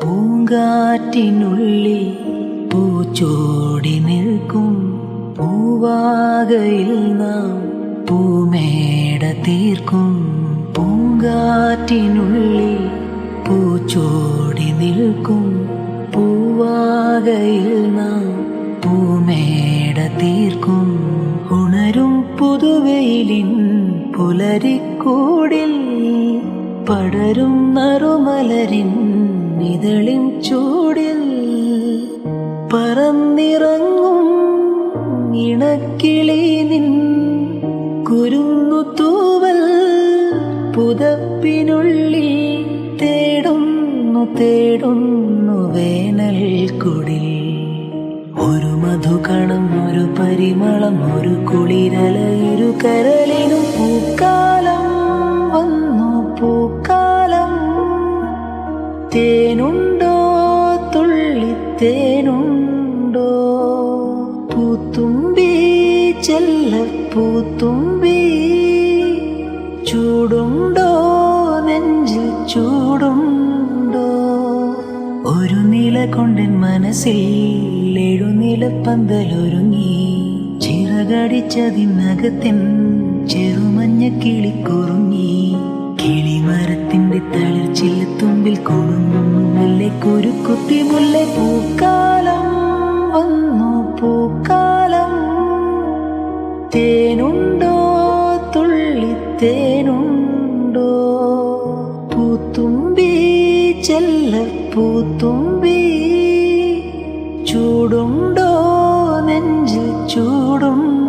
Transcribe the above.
പൂങ്കാറ്റിനുള്ളിൽ പൂച്ചോടി നിൽക്കും. പൂവാകയിൽ നാം പൂമേട തീർക്കും. പൂങ്കാറ്റിനുള്ളിൽ പൂച്ചോടി നിൽക്കും. പൂവാകയിൽ നാം പൂമേട തീർക്കും. ഉണരും പുതുവെയിലിൻ പുലരിക്കൂടിൽ പടരും നറുമലരിൻ ഇതളിൻ ചൂടിൽ പറന്നിറങ്ങും ഇണക്കിളി നിൻ കുരുങ്ങു തൂവൽ പുതപ്പിനുള്ളിൽ തേടുന്നു തേടുന്നു വേനൽ കുടിൽ. ഒരു മധുകണം ഒരു പരിമളം ഒരു കുളിരല ഇരു കരളിനും തേനുണ്ടോ? തുള്ളിത്തേനുണ്ടോ പൂത്തുമ്പി ചെല്ല പൂത്തുമ്പി ചൂടുണ്ടോ? നെഞ്ചിൽ ചൂടുണ്ടോ? ഒരു നില കൊണ്ടൻ മനസ്സിൽ എഴുനില പന്തലൊരുങ്ങി ചിറകടിച്ചതിനകത്തിൻ ചെറുമഞ്ഞ കിളിക്കുറുങ്ങി. കിളിമരത്തിന്റെ തളിർച്ചില്ല തുമ്പിൽ കൊടുങ്ങുല്ലേ കുരുക്കുത്തി മുല്ല പൂക്കാലം? വന്നു പൂക്കാലം. തേനുണ്ടോ? തുള്ളിത്തേനുണ്ടോ പൂത്തുമ്പി ചെല്ല പൂത്തുമ്പി ചൂടുണ്ടോ നെഞ്ചിൽ ചൂടുണ്ടോ?